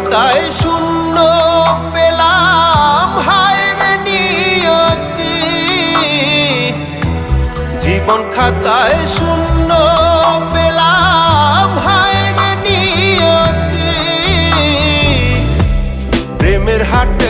খাতায় শূন্য পেলাম হায়ের নিয়তি। জীবন খাতায় শূন্য পেলাম হায়ের নিয়তি। প্রেমের হাটে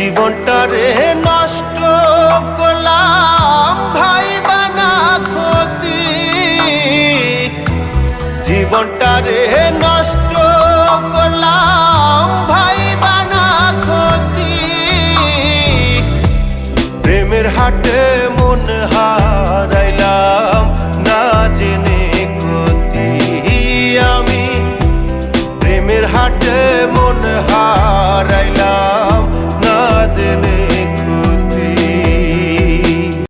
জীবনটা রে নষ্ট